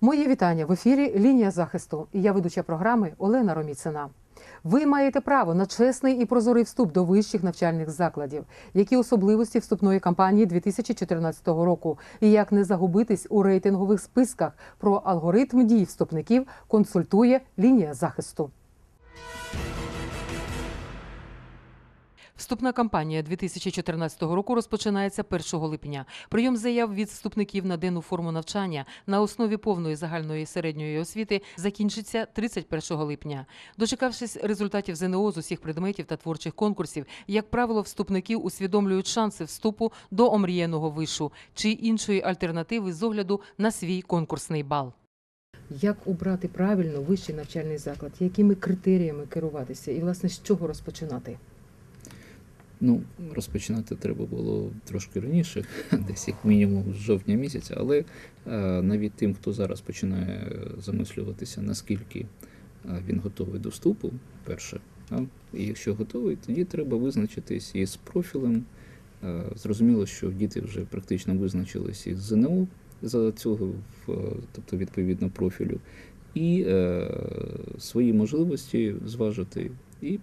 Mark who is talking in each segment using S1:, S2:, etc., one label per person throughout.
S1: Моє вітання в ефірі Лінія захисту. І я ведуча програми Олена Роміцина. Ви маєте право на чесний і прозорий вступ до вищих навчальних закладів. Які особливості вступної кампанії 2014 року, і як не загубитись у рейтингових списках про алгоритм дій вступників консультує лінія захисту. Вступна кампанія 2014 року розпочинається 1 липня. Прийом заяв від вступників на денну форму навчання на основі повної загальної середньої освіти закінчиться 31 липня. Дочекавшись результатів ЗНО з усіх предметів та творчих конкурсів, як правило, вступники усвідомлюють шанси вступу до омріяного вишу чи іншої альтернативи з огляду на свій конкурсний бал. Як обрати правильно вищий навчальний заклад? Якими критеріями керуватися? І власне з чого розпочинати?
S2: Ну, розпочинати треба було трошки раніше, десь як мінімум з жовтня місяця, але е, навіть тим, хто зараз починає замислюватися, наскільки е, він готовий до вступу, перше, і якщо готовий, тоді треба визначитись із профілем. Е, Зрозуміло, що діти вже практично визначились із ЗНО за цього, тобто відповідно профілю, і свої можливості зважити і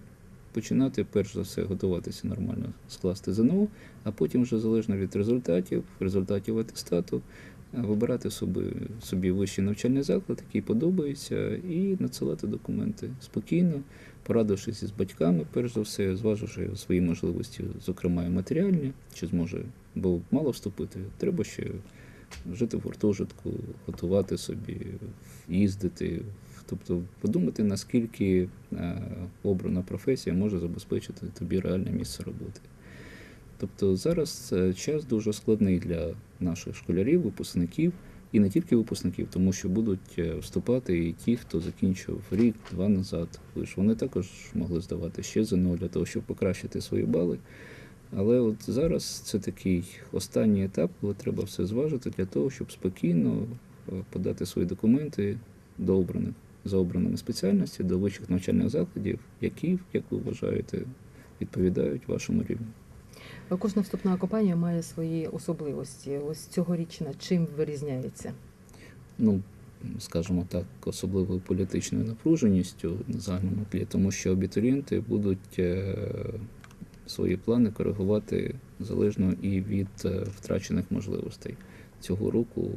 S2: починати перш за все готуватися нормально, скласти ЗНО, а потім вже залежно від результатів, результатів атестату, е, вибирати собі, собі вищий навчальний заклад, який подобається, і надсилати документи спокійно, порадившись із батьками, перш за все, зваживши свої можливості, зокрема і матеріальні, чи зможе, бо мало вступити, треба ще жити в гуртожитку, готувати собі, їздити. Тобто подумати, наскільки е, обрана професія може забезпечити тобі реальне місце роботи. Тобто зараз е, час дуже складний для наших школярів, випускників, і не тільки випускників, тому що будуть е, вступати і ті, хто закінчив рік-два назад. Ж вони також могли здавати ще ЗНО для того, щоб покращити свої бали. Але от зараз це такий останній етап, коли треба все зважити для того, щоб спокійно подати свої документи до обраних за обраними спеціальності до вищих навчальних закладів, які, як ви вважаєте, відповідають вашому рівню.
S1: Кожна вступна кампанія має свої особливості. Ось цьогорічна чим вирізняється?
S2: Ну, скажімо так, особливою політичною напруженістю на загальному тлі, тому що абітурієнти будуть е, свої плани коригувати залежно і від е, втрачених можливостей. Цього року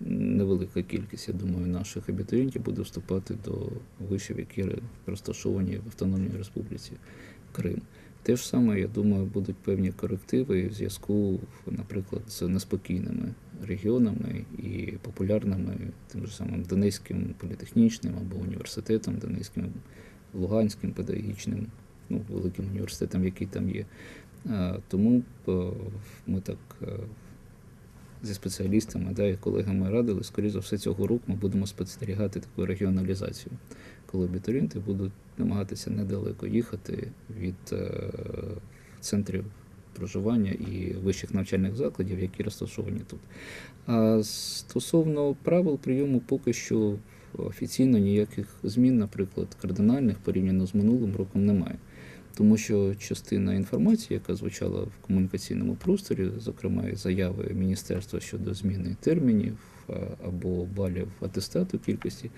S2: невелика кількість, я думаю, наших абітурієнтів буде вступати до вишів, які розташовані в Автономній Республіці Крим. Те ж саме, я думаю, будуть певні корективи в зв'язку, наприклад, з неспокійними регіонами і популярними тим же самим Донецьким політехнічним або університетом, Донецьким, Луганським педагогічним, ну, великим університетом, який там є. Тому е, ми так е, зі спеціалістами да, і колегами радили, скоріше за все, цього року ми будемо спостерігати таку регіоналізацію, коли абітурієнти будуть намагатися недалеко їхати від е, центрів проживання і вищих навчальних закладів, які розташовані тут. А стосовно правил прийому, поки що офіційно ніяких змін, наприклад, кардинальних порівняно з минулим роком немає. Тому що частина інформації, яка звучала в комунікаційному просторі, зокрема і заяви міністерства щодо зміни термінів або балів атестату кількості,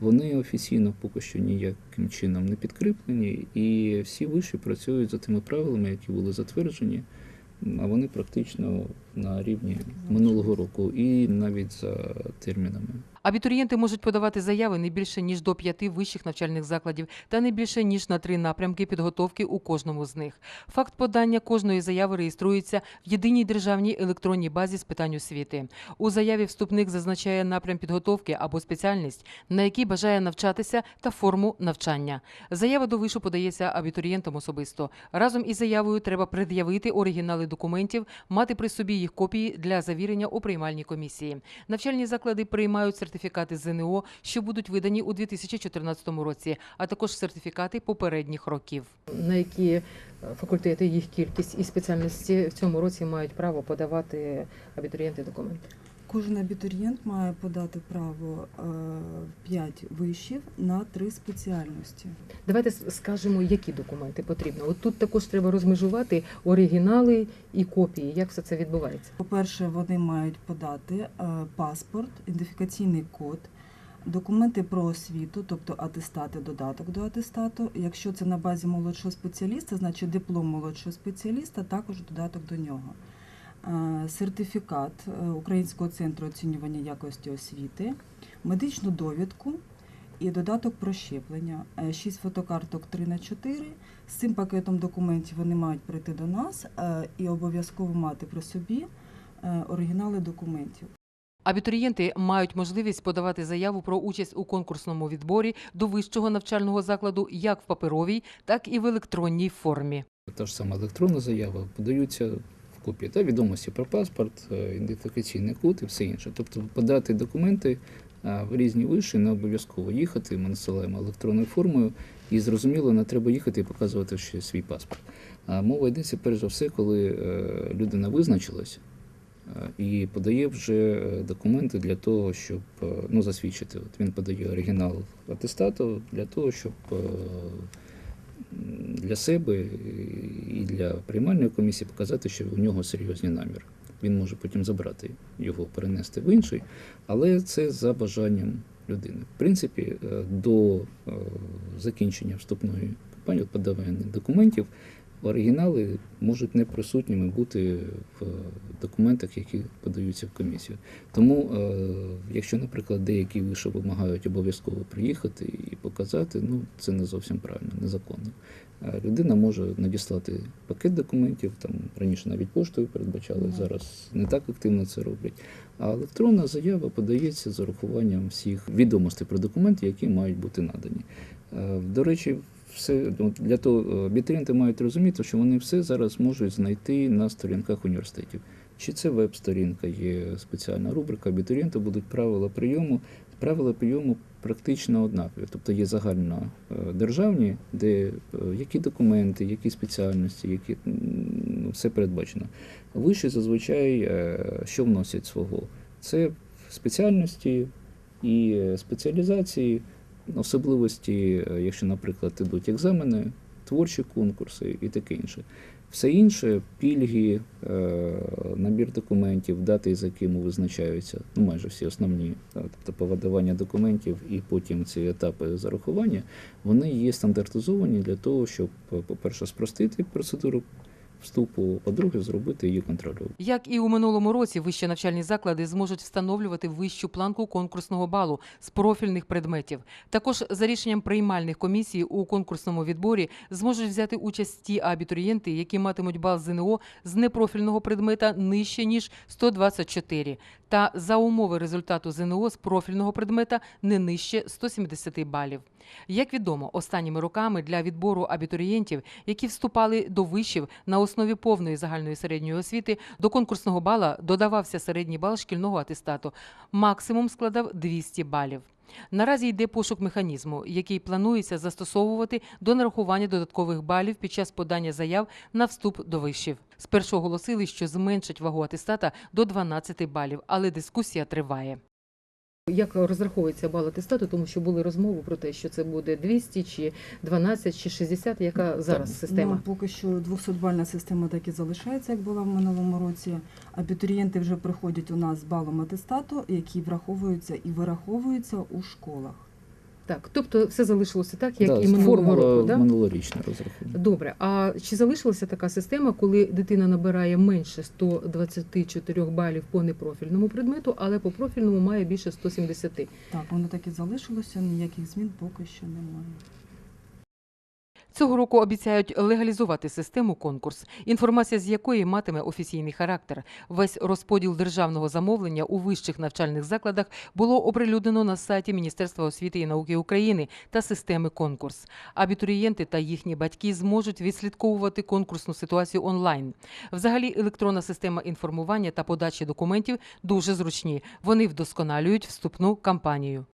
S2: вони офіційно поки що ніяким чином не підкріплені, і всі виші працюють за тими правилами, які були затверджені, а вони практично на рівні минулого року і навіть за термінами.
S1: Абітурієнти можуть подавати заяви не більше ніж до п'яти вищих навчальних закладів та не більше ніж на три напрямки підготовки у кожному з них. Факт подання кожної заяви реєструється в єдиній державній електронній базі з питань освіти. У заяві вступник зазначає напрям підготовки або спеціальність, на якій бажає навчатися, та форму навчання. Заява до вишу подається абітурієнтам особисто. Разом із заявою треба пред'явити оригінали документів, мати при собі їх копії для завірення у приймальній комісії. Навчальні заклади приймають сертифікати ЗНО, що будуть видані у 2014 році, а також сертифікати попередніх років. На які е, факультети їх кількість і спеціальності в цьому році мають право подавати абітурієнти документи?
S3: Кожен абітурієнт має подати право 5 вишів на 3 спеціальності.
S1: Давайте скажемо, які документи потрібно. От тут також треба розмежувати оригінали і копії. Як все це відбувається?
S3: По-перше, вони мають подати е, паспорт, ідентифікаційний код, документи про освіту, тобто атестати, додаток до атестату. Якщо це на базі молодшого спеціаліста, значить диплом молодшого спеціаліста, також додаток до нього. Е, Сертифікат е, Українського центру оцінювання якості освіти, медичну довідку і додаток про щеплення. Е, Шість фотокарток 3 на 4 З цим пакетом документів вони мають прийти до нас і обов'язково мати при собі оригінали документів.
S1: Абітурієнти мають можливість подавати заяву про участь у конкурсному відборі до вищого навчального закладу як в паперовій, так і в електронній формі.
S2: Та ж сама електронна заява подаються в та відомості про паспорт, е, ідентифікаційний код і все інше. Тобто подати документи е, в різні виші не обов'язково їхати. Ми насилаємо електронною формою, і зрозуміло, не треба їхати і показувати ще свій паспорт. А мова йдеться перш за все, коли е, людина визначилась. І подає вже документи для того, щоб ну, засвідчити. От він подає оригінал атестату для того, щоб для себе і для приймальної комісії показати, що у нього серйозні наміри. Він може потім забрати його, перенести в інший, але це за бажанням людини. В принципі, е, до е, закінчення вступної кампанії, от подавання документів, оригінали можуть не присутніми бути в документах, які подаються в комісію. Тому, е, якщо, наприклад, деякі виші вимагають обов'язково приїхати і показати, ну це не зовсім правильно, незаконно. Людина може надіслати пакет документів, там раніше навіть поштою передбачали, зараз не так активно це роблять. А електронна заява подається з урахуванням всіх відомостей про документи, які мають бути надані. Е, До речі, все ну, для того абітурієнти мають розуміти, що вони все зараз можуть знайти на сторінках університетів. Чи це веб-сторінка, є спеціальна рубрика, абітурієнти будуть правила прийому. Правила прийому практично однакові. Тобто є загально е, державні, де е, які документи, які спеціальності, які ну, все передбачено. Вищі зазвичай е, що вносять свого? Це спеціальності і е, спеціалізації, особливості, е, якщо, наприклад, ідуть екзамени, творчі конкурси і таке інше. Все інше пільги, е, набір документів, дати, з якими визначаються, ну майже всі основні, тобто повидавання документів і потім ці етапи зарахування, вони є стандартизовані для того, щоб, е, по-перше, спростити процедуру вступу, по-друге, зробити її контролю.
S1: Як і у минулому році, вищі навчальні заклади зможуть встановлювати вищу планку конкурсного балу з профільних предметів. Також за рішенням приймальних комісій у конкурсному відборі зможуть взяти участь ті абітурієнти, які матимуть бал ЗНО з непрофільного предмета нижче ніж 124, та за умови результату ЗНО з профільного предмета не нижче 170 балів. Як відомо, останніми роками для відбору абітурієнтів, які вступали до вишів на основі повної загальної середньої освіти, до конкурсного бала додавався середній бал шкільного атестату. Максимум складав 200 балів. Наразі йде пошук механізму, який планується застосовувати до нарахування додаткових балів під час подання заяв на вступ до вишів. Спершу оголосили, що зменшать вагу атестата до 12 балів, але дискусія триває. Як розраховується бал атестату, тому що були розмови про те, що це буде 200 чи 12 чи 60, яка зараз система?
S3: Ну, поки що 200-бальна система так і залишається, як була в минулому році. Абітурієнти вже приходять у нас з балом атестату, які враховуються і вираховуються у школах.
S1: Так, тобто все залишилося так, як
S2: Да,
S1: і минулого року. Да?
S2: минулорічна розрахунок.
S1: Добре, а чи залишилася така система, коли дитина набирає менше 124 балів по непрофільному предмету, але по профільному має більше 170?
S3: Так, воно так і залишилося, ніяких змін поки що немає.
S1: Цього року обіцяють легалізувати систему конкурс, інформація з якої матиме офіційний характер. Весь розподіл державного замовлення у вищих навчальних закладах було оприлюднено на сайті Міністерства освіти і науки України та системи конкурс. Абітурієнти та їхні батьки зможуть відслідковувати конкурсну ситуацію онлайн. Взагалі, електронна система інформування та подачі документів дуже зручні. Вони вдосконалюють вступну кампанію.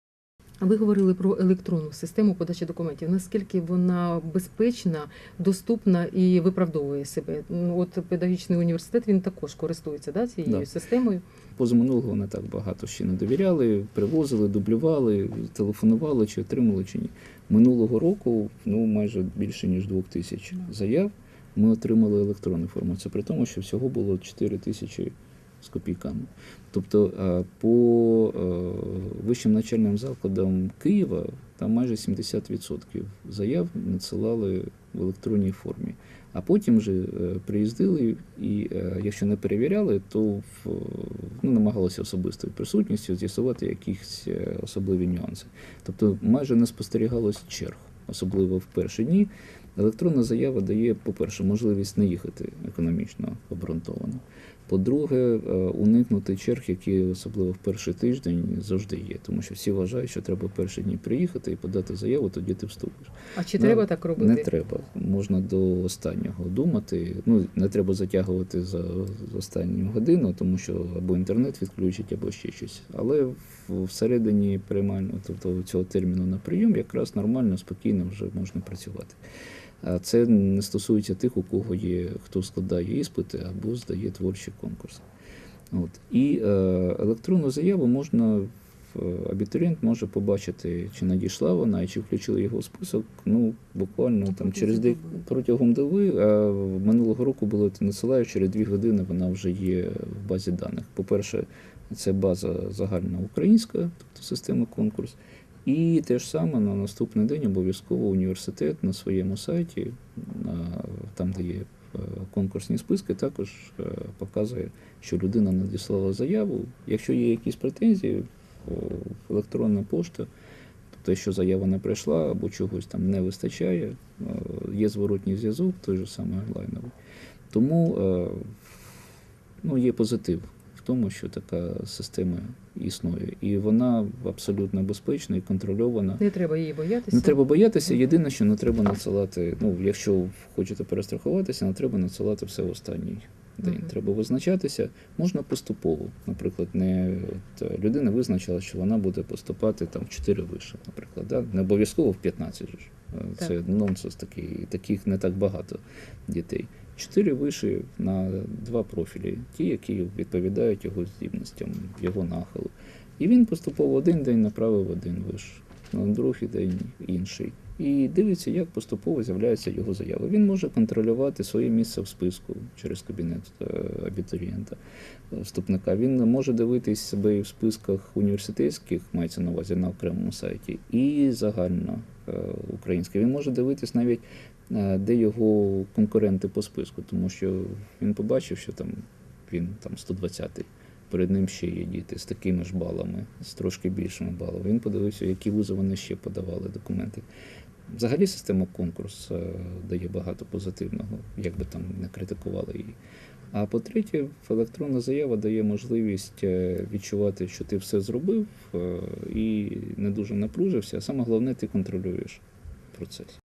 S1: Ви говорили про електронну систему подачі документів. Наскільки вона безпечна, доступна і виправдовує себе? Ну, От педагогічний університет він також користується да, цією
S2: Да.
S1: системою.
S2: Позаминулого не так багато ще не довіряли, привозили, дублювали, телефонували, чи отримали, чи ні. Минулого року ну майже більше ніж двох тисяч заяв ми отримали електронну форму. Це при тому, що всього було 4 тисячі з копійками. Тобто е, по е, вищим навчальним закладам Києва там майже 70% заяв надсилали в електронній формі. А потім вже е, приїздили і, якщо не перевіряли, то ну, намагалися особистою присутністю з'ясувати якісь особливі нюанси. Тобто майже не спостерігалось черг, особливо в перші дні. Електронна заява дає, по-перше, можливість не їхати економічно обґрунтовано. По-друге, е, уникнути черг, які особливо в перший тиждень завжди є, тому що всі вважають, що треба перші дні приїхати і подати заяву, тоді ти вступиш.
S1: А чи
S2: Ну,
S1: треба так робити?
S2: Не треба. Можна до останнього думати. Ну не треба затягувати за останню годину, тому що або інтернет відключить, або ще щось. Але в- всередині приймального, тобто цього терміну на прийом, якраз нормально, спокійно вже можна працювати. А це не стосується тих, у кого є хто складає іспити або здає творчі конкурси. От. І е, електронну заяву можна, в- абітурієнт може побачити, чи надійшла вона, і чи включили його в список, ну, буквально там через дек... протягом доби, а минулого року було надсилаю, через дві години вона вже є в базі даних. По-перше, це база загальна українська, тобто система конкурс. І те ж саме на наступний день обов'язково університет на своєму сайті, там, де є е, конкурсні списки, також е, показує, що людина надіслала заяву. Якщо є якісь претензії, е, електронна пошта, те, що заява не прийшла або чогось там не вистачає, є зворотній зв'язок, той же самий онлайновий. Тому ну, є позитив тому, що така система існує. І вона абсолютно безпечна і контрольована.
S1: Не треба її боятися.
S2: Не треба боятися. Єдине, що не треба надсилати. Ну, якщо хочете перестрахуватися, не треба надсилати все в останній день.
S1: Мгм.
S2: Треба визначатися. Можна поступово. Наприклад, не от, е, людина визначила, що вона буде поступати там в 4 вище, наприклад. Да? Не обов'язково в 15 ж. Е, Це
S1: Так.
S2: нонсенс такий, таких не так багато дітей. Чотири виші на два профілі, ті, які відповідають його здібностям, його нахилу. І він поступово один день направив один виш, на другий день інший. І дивиться, як поступово з'являються його заяви. Він може контролювати своє місце в списку через кабінет е, абітурієнта, е, вступника. Він може дивитись себе і в списках університетських, мається на увазі на окремому сайті, і загально е, українське. Він може дивитись навіть, де його конкуренти по списку, тому що він побачив, що там він там 120-й. Перед ним ще є діти з такими ж балами, з трошки більшими балами. Він подивився, які вузи вони ще подавали документи. Взагалі система конкурс е, дає багато позитивного, як би там не критикували її. А по-третє, електронна заява дає можливість е, відчувати, що ти все зробив е, і не дуже напружився. А саме головне, ти контролюєш процес.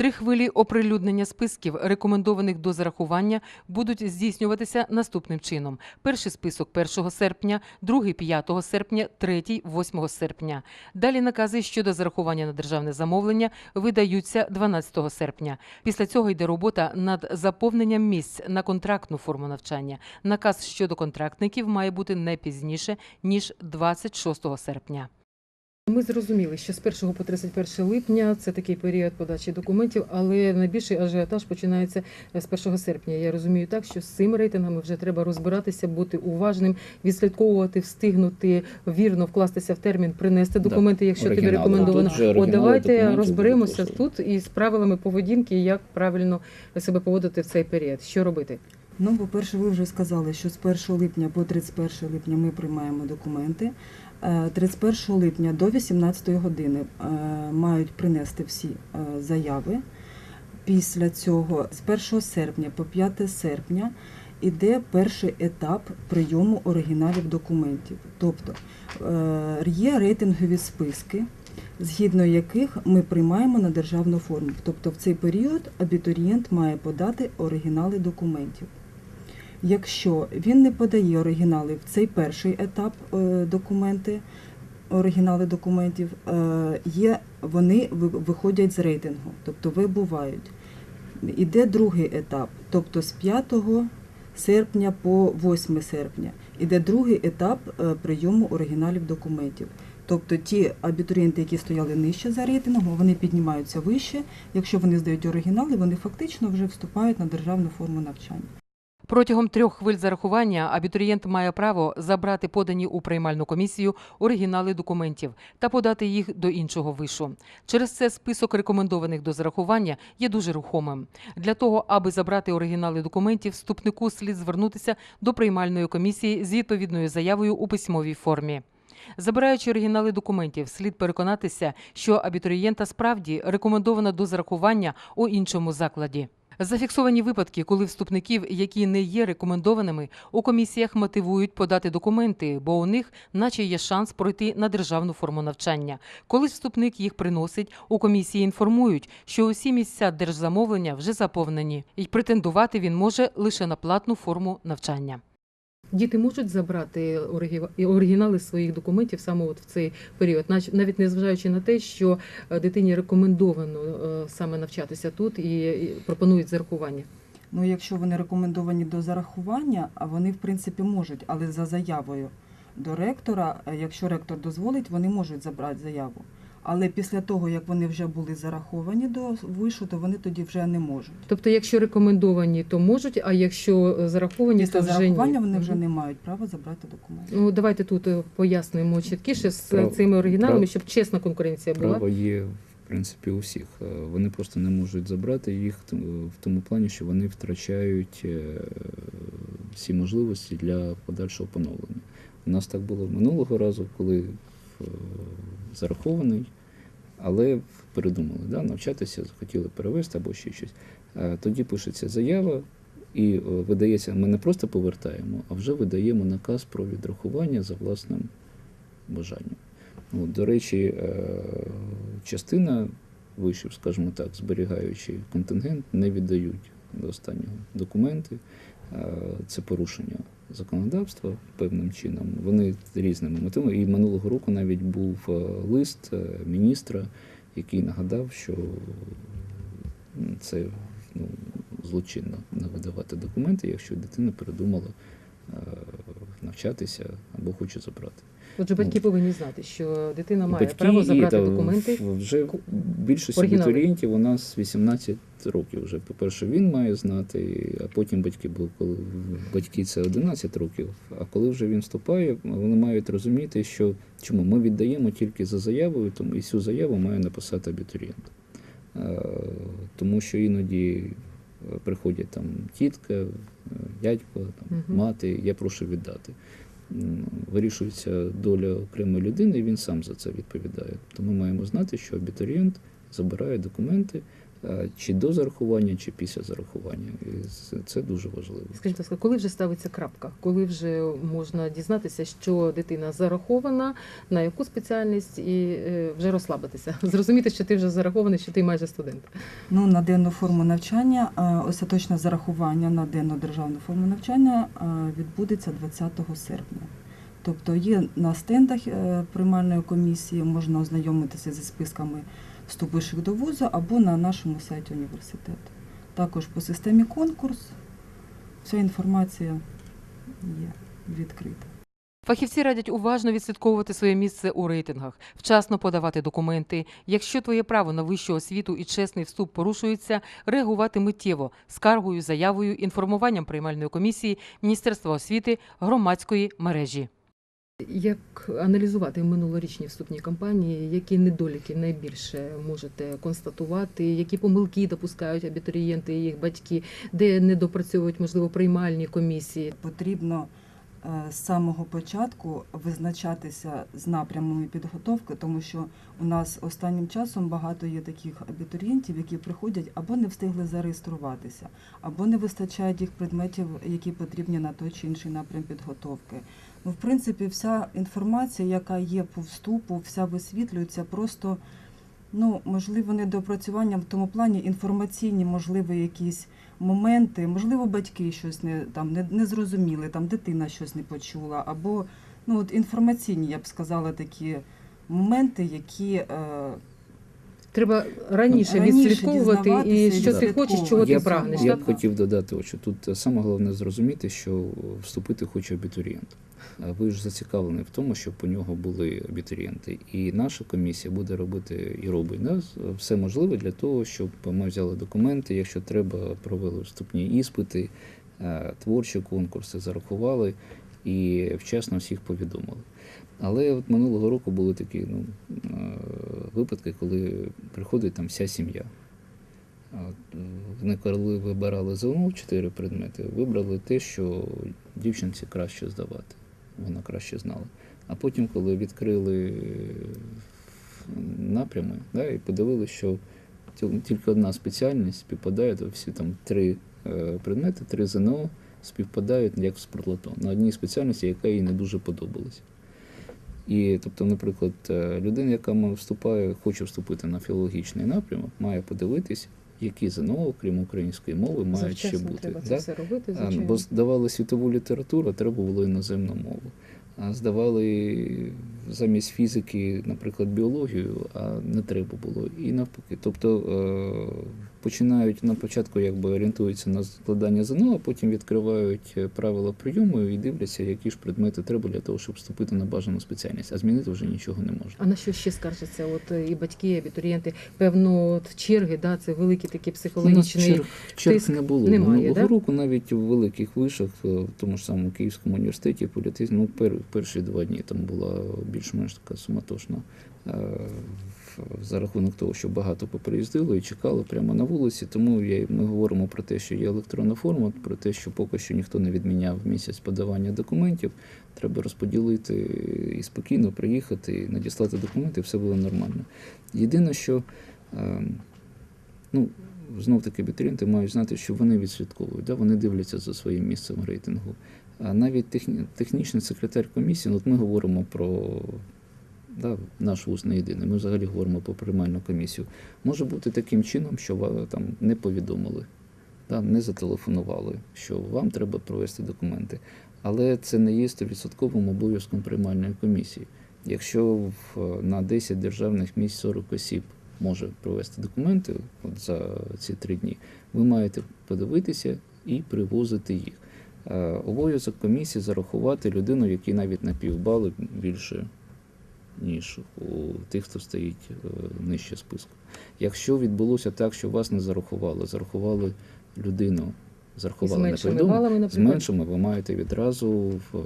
S1: Три хвилі оприлюднення списків, рекомендованих до зарахування, будуть здійснюватися наступним чином: перший список 1 серпня, другий 5 серпня, третій 8 серпня. Далі накази щодо зарахування на державне замовлення видаються 12 серпня. Після цього йде робота над заповненням місць на контрактну форму навчання. Наказ щодо контрактників має бути не пізніше ніж 26 серпня. Ми зрозуміли, що з 1 по 31 липня це такий період подачі документів, але найбільший ажіотаж починається з 1 серпня. Я розумію так, що з цими рейтингами вже треба розбиратися, бути уважним, відслідковувати, встигнути вірно вкластися в термін, принести документи, якщо тобі рекомендовано. От давайте розберемося тут із правилами поведінки, як правильно себе поводити в цей період. Що робити?
S3: Ну, по-перше, ви вже сказали, що з 1 липня по 31 липня ми приймаємо документи. Е, 31 липня до 18 години е, мають принести всі е, заяви. Після цього з 1 серпня по 5 серпня іде перший етап прийому оригіналів документів. Тобто е, є рейтингові списки, згідно яких ми приймаємо на державну форму. Тобто в цей період абітурієнт має подати оригінали документів. Якщо він не подає оригінали в цей перший етап е, документи, оригінали документів, е, є, вони виходять з рейтингу, тобто вибувають. Іде другий етап, тобто з 5 серпня по 8 серпня. Іде другий етап е, прийому оригіналів документів. Тобто ті абітурієнти, які стояли нижче за рейтингом, вони піднімаються вище. Якщо вони здають оригінали, вони фактично вже вступають на державну форму навчання.
S1: Протягом трьох хвиль зарахування абітурієнт має право забрати подані у приймальну комісію оригінали документів та подати їх до іншого вишу. Через це список рекомендованих до зарахування є дуже рухомим. Для того, аби забрати оригінали документів, вступнику слід звернутися до приймальної комісії з відповідною заявою у письмовій формі. Забираючи оригінали документів, слід переконатися, що абітурієнта справді рекомендовано до зарахування у іншому закладі. Зафіксовані випадки, коли вступників, які не є рекомендованими, у комісіях мотивують подати документи, бо у них наче є шанс пройти на державну форму навчання. Коли вступник їх приносить, у комісії інформують, що усі місця держзамовлення вже заповнені, і претендувати він може лише на платну форму навчання. Діти можуть забрати оригінали своїх документів саме от в цей період, навіть незважаючи на те, що е, дитині рекомендовано е, саме навчатися тут і і пропонують зарахування.
S3: Ну, якщо вони рекомендовані до зарахування, а вони в принципі можуть, але за заявою до ректора, е, якщо ректор дозволить, вони можуть забрати заяву. Але після того, як вони вже були зараховані до вишу, то вони тоді вже не можуть.
S1: Тобто, якщо рекомендовані, то можуть, а якщо е, зараховані,
S3: Після
S1: то вже
S3: зарахування
S1: ні.
S3: вони вже не мають права забрати документи.
S1: Ну давайте тут е, пояснимо чіткіше з
S2: Право-
S1: цими оригіналами,
S2: право-
S1: щоб чесна конкуренція була.
S2: Право є, в принципі, у всіх. Е, Вони просто не можуть забрати їх т- в тому плані, що вони втрачають е, всі можливості для подальшого поновлення. У нас так було минулого разу, коли е, зарахований, але передумали да, навчатися, захотіли перевести або ще щось. Тоді пишеться заява. І е, видається, ми не просто повертаємо, а вже видаємо наказ про відрахування за власним бажанням. От, до речі, е, частина вишів, скажімо так, зберігаючи контингент, не віддають до останнього документи. Е, Це порушення законодавства певним чином. Вони різними мотивами. І минулого року навіть був е, лист е, міністра, який нагадав, що це ну, злочинно не видавати документи, якщо дитина передумала навчатися або хоче забрати.
S1: Отже, батьки повинні знати, що дитина має
S2: Батьки
S1: право
S2: і,
S1: забрати
S2: та,
S1: документи.
S2: Вже більшість
S1: оригінали.
S2: абітурієнтів у нас 18 років. Вже по-перше, він має знати, а потім батьки, бо коли батьки це 11 років. А коли вже він вступає, вони мають розуміти, що чому ми віддаємо тільки за заявою, тому і цю заяву має написати абітурієнт. Тому що іноді приходять там тітка, е, дядько, там,
S1: Мгм.
S2: мати, я прошу віддати. Вирішується доля окремої людини, і він сам за це відповідає. Тому маємо знати, що абітурієнт забирає документи чи до зарахування, чи після зарахування. І це- дуже важливо.
S1: Скажіть, ласка, коли вже ставиться крапка? Коли вже можна дізнатися, що дитина зарахована, на яку спеціальність, і е, вже розслабитися, зрозуміти, що ти вже зарахований, що ти майже студент.
S3: Ну, на денну форму навчання, е, остаточне зарахування на денну державну форму навчання е, відбудеться 20 серпня. Тобто є на стендах е, приймальної комісії, можна ознайомитися зі списками вступивших до вузу або на нашому сайті університету. Також по системі конкурс вся інформація є відкрита.
S1: Фахівці радять уважно відслідковувати своє місце у рейтингах, вчасно подавати документи. Якщо твоє право на вищу освіту і чесний вступ порушується, реагувати миттєво скаргою, заявою, інформуванням приймальної комісії, Міністерства освіти, громадської мережі. Як аналізувати минулорічні вступні кампанії, які недоліки найбільше можете констатувати, які помилки допускають абітурієнти і їх батьки, де не допрацьовують можливо приймальні комісії?
S3: Потрібно е, з самого початку визначатися з напрямами підготовки, тому що у нас останнім часом багато є таких абітурієнтів, які приходять або не встигли зареєструватися, або не вистачає їх предметів, які потрібні на той чи інший напрям підготовки. В принципі, вся інформація, яка є по вступу, вся висвітлюється просто. Ну, можливо, недоопрацювання в тому плані інформаційні, можливо, якісь моменти, можливо, батьки щось не там не, не зрозуміли, там дитина щось не почула, або ну от інформаційні, я б сказала, такі моменти, які е,
S1: Треба раніше,
S3: Раніше
S1: відслідковувати і що ти хочеш, чого ти
S2: Я б-
S1: прагнеш.
S2: Я
S1: так?
S2: б хотів додати, що тут саме головне зрозуміти, що вступити хоче абітурієнт. Ви ж зацікавлені в тому, щоб у нього були абітурієнти. І наша комісія буде робити і робить да, все можливе для того, щоб ми взяли документи, якщо треба, провели вступні іспити, е, творчі конкурси, зарахували і вчасно всіх повідомили. Але от минулого року були такі ну, е, випадки, коли приходить там вся сім'я. Вони коли вибирали ЗНО чотири предмети, вибрали те, що дівчинці краще здавати. Вона краще знала. А потім, коли відкрили напрями, да, і подивилися, що тільки одна спеціальність співпадає, то всі там три е, предмети, три ЗНО співпадають як в спортлото на одній спеціальності, яка їй не дуже подобалась. І, тобто, наприклад, е, людина, яка вступає, хоче вступити на філологічний напрямок, має подивитись, які ЗНО, крім української мови, мають ще бути.
S1: треба це
S2: да?
S1: все робити,
S2: А,
S1: звичайно.
S2: Бо здавали світову літературу, треба було іноземну мову. Здавали замість фізики, наприклад, біологію, а не треба було. І навпаки. Тобто е, починають на початку якби орієнтуються на складання ЗНО, а потім відкривають е, правила прийому і дивляться, які ж предмети треба для того, щоб вступити на бажану спеціальність. А змінити вже нічого не можна.
S1: А на що ще скаржаться? От е, і батьки, і абітурієнти, певно, от черги, да, це великий такий
S2: У нас
S1: психологічний.
S2: черг, черг
S1: тиск
S2: не було.
S1: немає,
S2: Минулого
S1: да?
S2: року навіть у великих вишах, в тому ж самому Київському університеті, політизм, ну, перші два дні там була більш-менш така суматошна. е, За рахунок того, що багато поприїздило і чекало прямо на вулиці. Тому я, ми говоримо про те, що є електронна форма, про те, що поки що ніхто не відміняв місяць подавання документів. Треба розподілити і спокійно приїхати, і надіслати документи, і все було нормально. Єдине, що е, ну, знов таки абітурієнти мають знати, що вони відслідковують, да? вони дивляться за своїм місцем рейтингу. Навіть техні, технічний секретар комісії, ну, от ми говоримо про да, наш вуз не єдиний, ми взагалі говоримо про приймальну комісію. Може бути таким чином, що ва- там не повідомили, да, не зателефонували, що вам треба провести документи. Але це не є 100% обов'язком приймальної комісії. Якщо в, на 10 державних місць 40 осіб може провести документи от за ці три дні, ви маєте подивитися і привозити їх. Е, Обов'язок комісії зарахувати людину, якій навіть на півбали більше, ніж у тих, хто стоїть е, нижче списку. Якщо відбулося так, що вас не зарахували, зарахували людину, зарахували не
S1: меншими балами,
S2: з меншими ви маєте відразу в-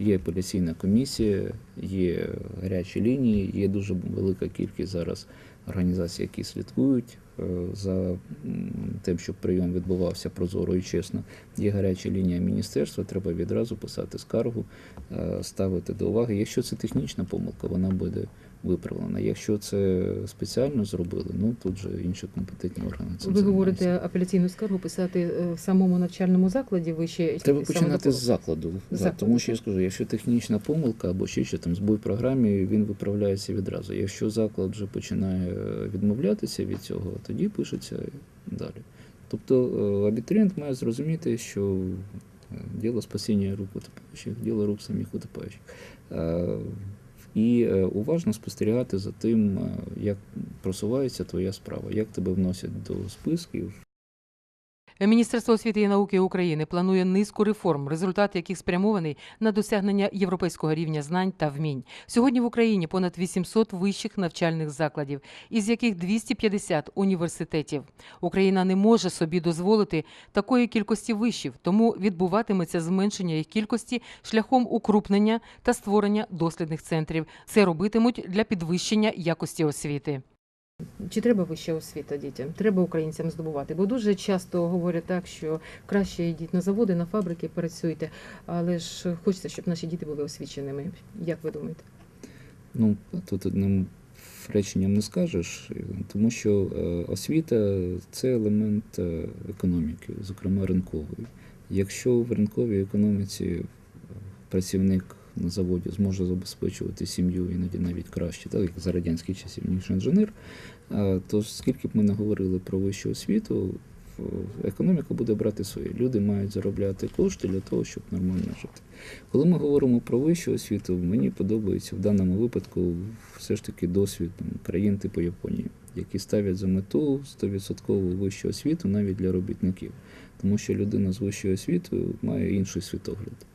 S2: є апеляційна комісія, є гарячі лінії, є дуже велика кількість зараз організацій, які слідкують е, за тим, щоб прийом відбувався прозоро і чесно. Є гаряча лінія міністерства, треба відразу писати скаргу, е, ставити до уваги. Якщо це технічна помилка, вона буде виправлена. Якщо це спеціально зробили, ну тут же інші компетентні органи. цим
S1: Ви
S2: займаються.
S1: говорите апеляційну скаргу писати е, в самому навчальному закладі вище
S2: Треба починати з закладу. Да, тому що я скажу, якщо технічна помилка або ще що там збой в програмі, він виправляється відразу. Якщо заклад вже починає е, відмовлятися від цього, тоді пишеться далі. Тобто е, абітурієнт має зрозуміти, що діло спасіння рук утопаючих, діло рук самих утопаючих. І е, уважно спостерігати за тим, е, як просувається твоя справа, як тебе вносять до списків,
S1: Міністерство освіти і науки України планує низку реформ, результат яких спрямований на досягнення європейського рівня знань та вмінь. Сьогодні в Україні понад 800 вищих навчальних закладів, із яких 250 університетів. Україна не може собі дозволити такої кількості вишів, тому відбуватиметься зменшення їх кількості шляхом укрупнення та створення дослідних центрів. Це робитимуть для підвищення якості освіти. Чи треба вища освіта дітям? Треба українцям здобувати? Бо дуже часто говорять так, що краще йдіть на заводи, на фабрики, працюйте, але ж хочеться, щоб наші діти були освіченими. Як ви думаєте?
S2: Ну, тут одним реченням не скажеш, тому що е, освіта це елемент е, економіки, зокрема ринкової. Якщо в ринковій економіці е, працівник на заводі зможе забезпечувати сім'ю іноді навіть краще, так як за радянських часів, ніж інженер, то скільки б ми не говорили про вищу освіту, економіка буде брати своє. Люди мають заробляти кошти для того, щоб нормально жити. Коли ми говоримо про вищу освіту, мені подобається в даному випадку все ж таки досвід там, країн типу Японії, які ставлять за мету 100% вищу освіту навіть для робітників. Тому що людина з вищою освітою має інший світогляд.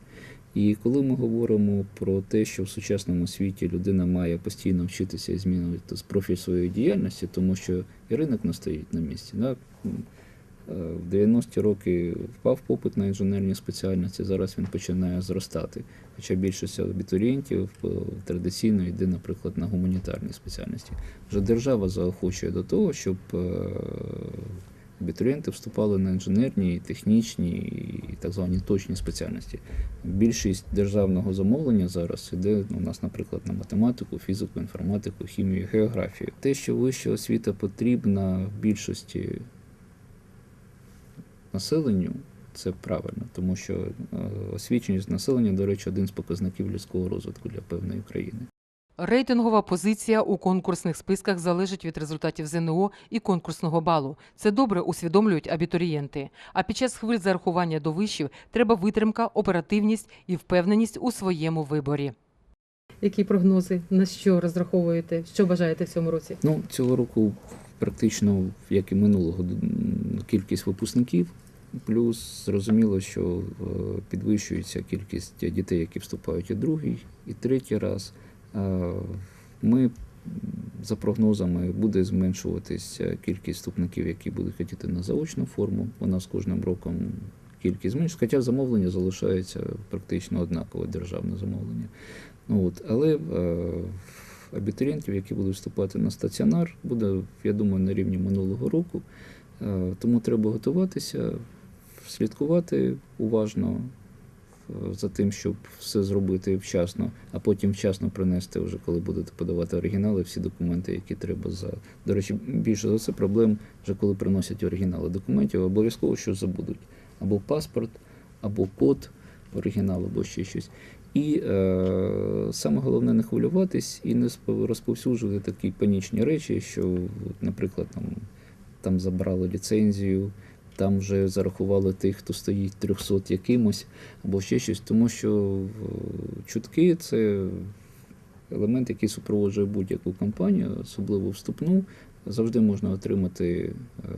S2: І коли ми говоримо про те, що в сучасному світі людина має постійно вчитися і змінювати профіль своєї діяльності, тому що і ринок не стоїть на місці. Да? Е, В 90-ті роки впав попит на інженерні спеціальності, зараз він починає зростати. Хоча більшість абітурієнтів е, традиційно йде, наприклад, на гуманітарні спеціальності. Вже держава заохочує до того, щоб е, абітурієнти вступали на інженерні, технічні і так звані точні спеціальності. Більшість державного замовлення зараз іде у нас, наприклад, на математику, фізику, інформатику, хімію, географію. Те, що вища освіта потрібна в більшості населенню, це правильно, тому що е, освіченість населення, до речі, один з показників людського розвитку для певної країни.
S1: Рейтингова позиція у конкурсних списках залежить від результатів ЗНО і конкурсного балу. Це добре усвідомлюють абітурієнти. А під час хвиль зарахування до вишів треба витримка, оперативність і впевненість у своєму виборі.
S4: Які прогнози? На що розраховуєте? Що бажаєте в цьому році?
S2: Ну, цього року практично, як і минулого, кількість випускників. Плюс зрозуміло, що е, підвищується кількість дітей, які вступають і другий, і третій раз. Е, Ми, за прогнозами, буде зменшуватися кількість вступників, які будуть хотіти на заочну форму. Вона з кожним роком кількість зменшується, хоча замовлення залишається практично однакове державне замовлення. Ну, от, але е, абітурієнтів, які будуть вступати на стаціонар, буде, я думаю, на рівні минулого року. Е, Тому треба готуватися, слідкувати уважно е, за тим, щоб все зробити вчасно, а потім вчасно принести, вже коли будете подавати оригінали, всі документи, які треба за. До речі, більше за це проблем, вже коли приносять оригінали документів, обов'язково щось забудуть. Або паспорт, або код оригінал, або ще щось. І е, саме головне не хвилюватись і не розповсюджувати такі панічні речі, що, наприклад, там, там забрали ліцензію, там вже зарахували тих, хто стоїть 300 якимось, або ще щось, тому що е, чутки це елемент, який супроводжує будь-яку кампанію, особливо вступну. Завжди можна отримати е,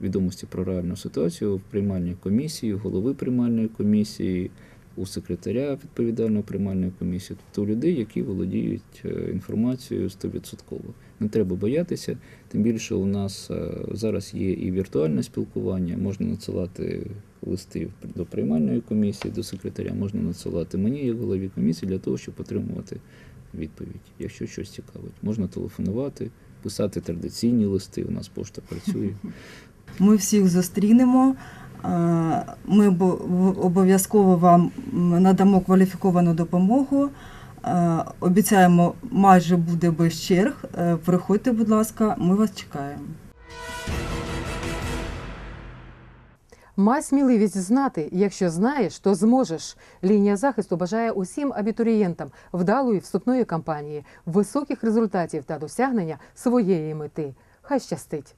S2: відомості про реальну ситуацію в приймальній комісії, голови приймальної комісії, у секретаря відповідальної приймальної комісії, тобто у людей, які володіють е, інформацією 100%. Не треба боятися. Тим більше у нас е, зараз є і віртуальне спілкування, можна надсилати листи до приймальної комісії, до секретаря, можна надсилати мені, як голові комісії, для того, щоб отримувати відповідь, якщо щось цікавить. Можна телефонувати, писати традиційні листи. У нас пошта працює.
S3: Ми всіх зустрінемо. Е, Ми обов'язково вам надамо кваліфіковану допомогу. Е, Обіцяємо, майже буде без черг. Е, Приходьте, будь ласка, ми вас чекаємо.
S1: Май сміливість знати, якщо знаєш, то зможеш. Лінія захисту бажає усім абітурієнтам вдалої вступної кампанії, високих результатів та досягнення своєї мети. Хай щастить!